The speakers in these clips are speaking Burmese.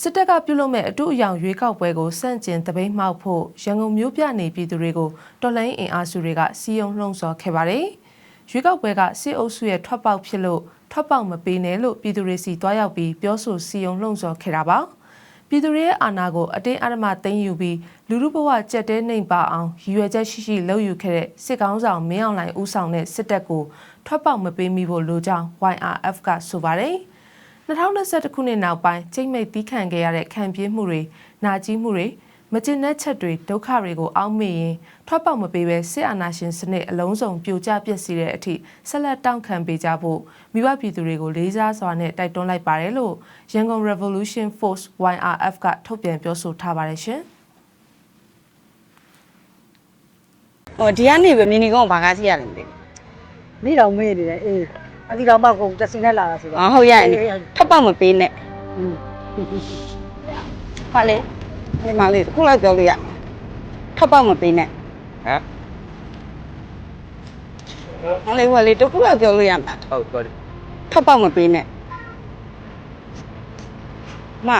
စစ်တပ်ကပြုလုပ်မဲ့အတူအယောင်ရွေးကောက်ပွဲကိုစန့်ကျင်တပိတ်မှောက်ဖို့ရန်ကုန်မြို့ပြနေပြည်သူတွေကိုတော်လှန်ရေးအင်အားစုတွေကစီယုံလှုံ့ဆော်ခဲ့ပါတယ်။ရွေးကောက်ပွဲကစစ်အုပ်စုရဲ့ထွက်ပေါက်ဖြစ်လို့ထွက်ပေါက်မပေးနဲ့လို့ပြည်သူတွေစီတွားရောက်ပြီးပြောဆိုစီယုံလှုံ့ဆော်ခဲ့တာပါ။ပြည်သူတွေရဲ့အာဏာကိုအတင်းအဓမ္မသိမ်းယူပြီးလူလူဘဝကြက်တဲနှိမ်ပါအောင်ရည်ရွယ်ချက်ရှိရှိလုပ်ယူခဲ့တဲ့စစ်ကောင်းဆောင်မင်းအောင်လှိုင်ဦးဆောင်တဲ့စစ်တပ်ကိုထွက်ပေါက်မပေးမိဖို့လိုကြောင်း YRF ကဆိုပါတယ်။ 2021ခုနှစ်နောက်ပိုင်းချိန်မိတ်တီးခံခဲ့ရတဲ့ခံပြင်းမှုတွေ၊နာကျည်းမှုတွေမကျင်တဲ့ချက်တွေဒုက္ခတွေကိုအောက်မေ့ရင်ထွက်ပေါက်မပေးပဲစစ်အာဏာရှင်စနစ်အလုံးစုံပြိုကျပျက်စီးတဲ့အထိဆက်လက်တောင့်ခံပေးကြဖို့မိဘပြည်သူတွေကိုလေးစားစွာနဲ့တိုက်တွန်းလိုက်ပါတယ်လို့ရန်ကုန် Revolution Force YRF ကထုတ်ပြန်ပြောဆိုထားပါတယ်ရှင်။ဟိုဒီကနေပဲမြင်းနေကောင်ဘာကားစီရတယ်မသိမိတော်မေးနေတယ်အေး အဒီတော်မှကုန်တက်စင်းနဲ့လာတာဆိုဘူးတော့ အော်ဟုတ်ရတယ်ထပ်ပေါက်မပေးနဲ့อืมဟာလေဒီမလေးခုလောက်ပြောလို့ရထပ်ပေါက်မပေးနဲ့ဟမ်ဟာလေဟိုလေတခုလောက်ပြောလို့ရမှာဟုတ်ကောတယ်ထပ်ပေါက်မပေးနဲ့မမ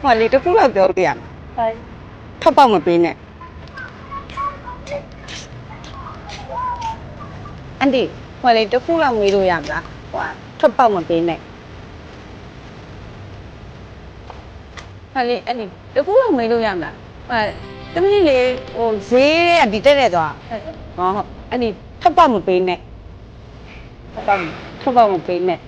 ဟိုလေတခုလောက်ပြောလို့ရမှာဟိုင်းထပ်ပေါက်မပေးနဲ့အန်ဒီ ဟိုလေတခုလောက်မေးလို့ရမလားဟိုထပ်ပေါက်မပေးနဲ့ဟာလေအန်ဒီတခုလောက်မေးလို့ရမလားဟိုတမီးလေဟိုဈေးရဲ့ဒီတက်တဲ့သွားဟောအန်ဒီထပ်ပေါက်မပေးနဲ့ထပ်ပေါက်ထပ်ပေါက်မပေးနဲ့